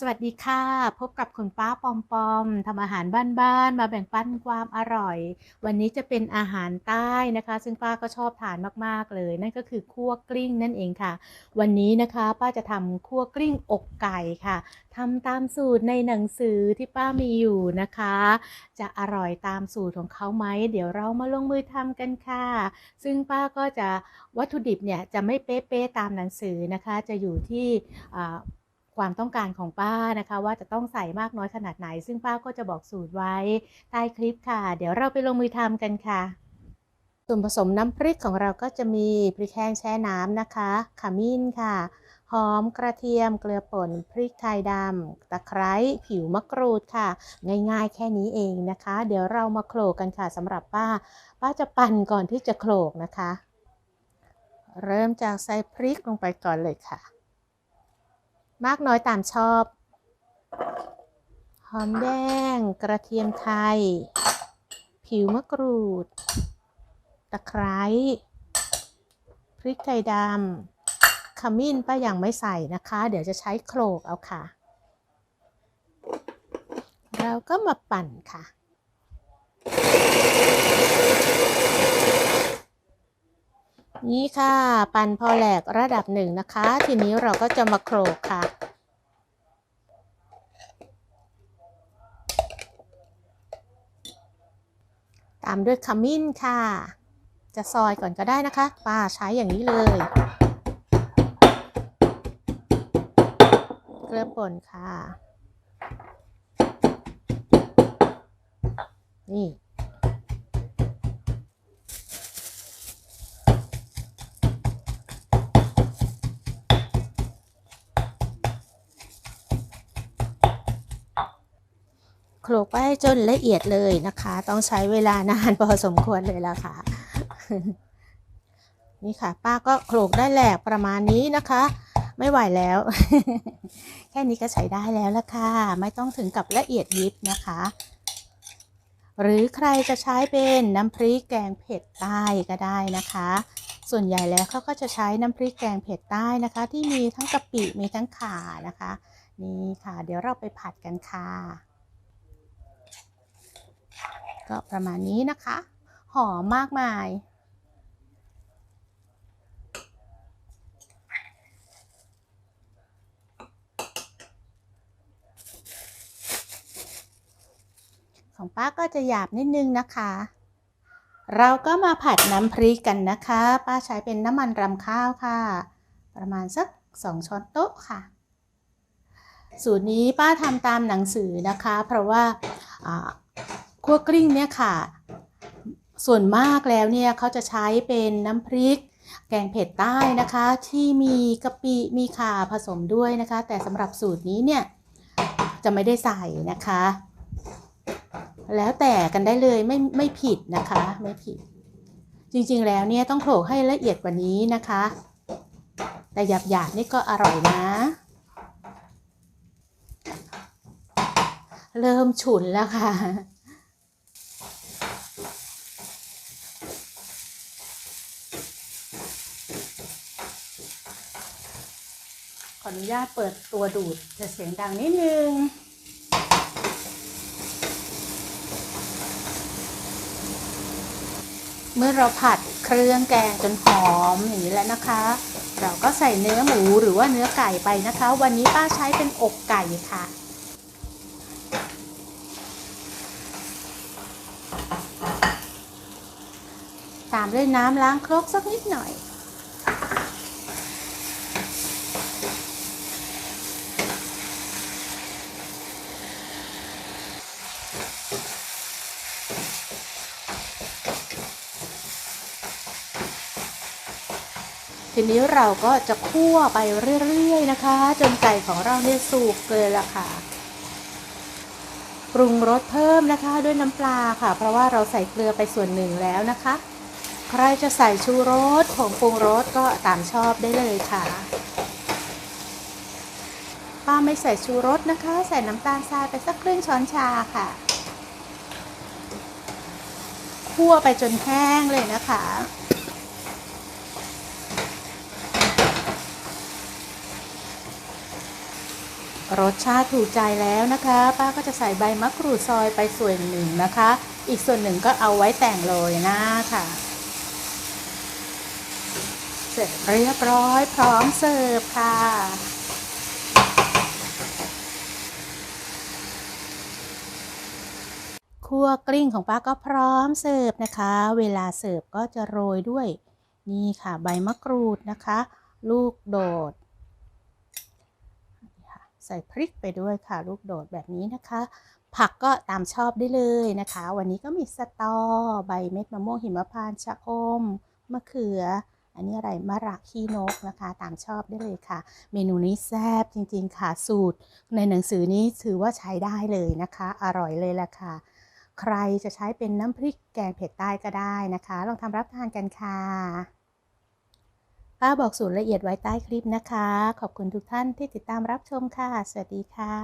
สวัสดีค่ะ พบกับคุณป้าปอมปอมทำอาหารบ้านๆมาแบ่งปันความอร่อย วันนี้จะเป็นอาหารใต้นะคะ ซึ่งป้าก็ชอบทานมากๆเลย นั่นก็คือคั่วกลิ้งนั่นเองค่ะ วันนี้นะคะป้าจะทำคั่วกลิ้งอกไก่ค่ะทำตามสูตรในหนังสือที่ป้ามีอยู่นะคะ จะอร่อยตามสูตรของเขาไหมเดี๋ยวเรามาลงมือทำกันค่ะ ซึ่งป้าก็จะวัตถุดิบเนี่ยจะไม่เป๊ะๆตามหนังสือนะคะ จะอยู่ที่ ความต้องการของป้านะคะ ว่าจะต้องใส่มากน้อยขนาดไหน ซึ่งป้าก็จะบอกสูตรไว้ใต้คลิปค่ะ เดี๋ยวเราไปลงมือทำกันค่ะ ส่วนผสมน้ำพริกของเราก็จะมีพริกแห้งแช่น้ำนะคะขมิ้นค่ะหอมกระเทียมเกลือป่นพริกไทยดำตะไคร้ผิวมะกรูดค่ะ ง่ายๆ แค่นี้เองนะคะ เดี๋ยวเรามาโขลกกันค่ะสำหรับป้า ป้าจะปั่นก่อนที่จะโขลกนะคะ เริ่มจากใส่พริกลงไปก่อนเลยค่ะ มากน้อยตามชอบ หอมแดง กระเทียมไทย ผิวมะกรูด ตะไคร้พริกไทยดำขมิ้นป้ายังไม่ใส่นะคะ เดี๋ยวจะใช้โขลกเอาค่ะ เราก็มาปั่นค่ะ นี่ค่ะ ปั่นพอแหลกระดับหนึ่งนะคะ ทีนี้เราก็จะมาโขลกค่ะ ตามด้วยขมิ้นค่ะ จะซอยก่อนก็ได้นะคะป้าใช้อย่างนี้เลยเกลือป่นค่ะ นี่ โขลกไปจนละเอียดเลยนะคะ ต้องใช้เวลานานพอสมควรเลยละค่ะ นี่ค่ะ ป้าก็โขลกได้แหลกประมาณนี้นะคะ ไม่ไหวแล้ว แค่นี้ก็ใช้ได้แล้วละค่ะ ไม่ต้องถึงกับละเอียดยิบนะคะ หรือใครจะใช้เป็นน้ำพริกแกงเผ็ดใต้ก็ได้นะคะส่วนใหญ่แล้วเขาก็จะใช้น้ำพริกแกงเผ็ดใต้นะคะ ที่มีทั้งกะปิมีทั้งข่านะคะ นี่ค่ะ เดี๋ยวเราไปผัดกันค่ะ ก็ประมาณนี้นะคะ หอมมากมายของป้าก็จะหยาบนิดนึงนะคะ เราก็มาผัดน้ำพริกกันนะคะ ป้าใช้เป็นน้ำมันรำข้าวค่ะ ประมาณสัก 2 ช้อนโต๊ะค่ะ สูตรนี้ป้าทำตามหนังสือนะคะ เพราะว่า คั่วกลิ้งเนี่ยค่ะ ส่วนมากแล้วเนี่ยเขาจะใช้เป็นน้ำพริก แกงเผ็ดใต้นะคะ ที่มีกะปิมีข่าผสมด้วยนะคะ แต่สำหรับสูตรนี้เนี่ยจะไม่ได้ใส่นะคะ แล้วแต่กันได้เลยไม่ไม่ผิดนะคะไม่ผิด จริงๆแล้วเนี่ยต้องโขลกให้ละเอียดกว่านี้นะคะ แต่หยาบๆนี่ก็อร่อยนะเริ่มฉุนแล้วค่ะ ออนุญาตเปิดตัวดูดจะเสียงดังนิดนึงเมื่อเราผัดเครื่องแกงจนหอมอย่างนี้แล้วนะคะ เราก็ใส่เนื้อหมูหรือว่าเนื้อไก่ไปนะคะ วันนี้ป้าใช้เป็นอกไก่ค่ะ ตามด้วยน้ำล้างครกสักนิดหน่อย ทีนี้เราก็จะคั่วไปเรื่อยๆนะคะ จนไก่ของเราเนี่ยสุกเลยละค่ะ ปรุงรสเพิ่มนะคะด้วยน้ำปลาค่ะ เพราะว่าเราใส่เกลือไปส่วนหนึ่งแล้วนะคะ ใครจะใส่ชูรสผงปรุงรสก็ตามชอบได้เลยค่ะ ป้าไม่ใส่ชูรสนะคะ ใส่น้ำตาลทรายไปสักครึ่งช้อนชาค่ะ คั่วไปจนแห้งเลยนะคะ รสชาติถูกใจแล้วนะคะ ป้าก็จะใส่ใบมะกรูดซอยไปส่วนหนึ่งนะคะ อีกส่วนหนึ่งก็เอาไว้แต่งโรยหน้าค่ะ เสร็จเรียบร้อยพร้อมเสิร์ฟค่ะ คั่วกลิ้งของป้าก็พร้อมเสิร์ฟนะคะ เวลาเสิร์ฟก็จะโรยด้วย นี่ค่ะใบมะกรูดนะคะ ลูกโดด ใส่พริกไปด้วยค่ะ ลูกโดดแบบนี้นะคะ ผักก็ตามชอบได้เลยนะคะ วันนี้ก็มีสตอ ใบเม็ดมะม่วงหิมพานต์ชะอมมะเขือ อันนี้อะไรมะระขี้นกนะคะ ตามชอบได้เลยค่ะ เมนูนี้แซ่บจริงๆค่ะสูตร ในหนังสือนี้ถือว่าใช้ได้เลยนะคะ อร่อยเลยละค่ะ ใครจะใช้เป็นน้ำพริกแกงเผ็ดใต้ก็ได้นะคะ ลองทำรับทานกันค่ะ ป้าบอกสูตรละเอียดไว้ใต้คลิปนะคะ ขอบคุณทุกท่านที่ติดตามรับชมค่ะ สวัสดีค่ะ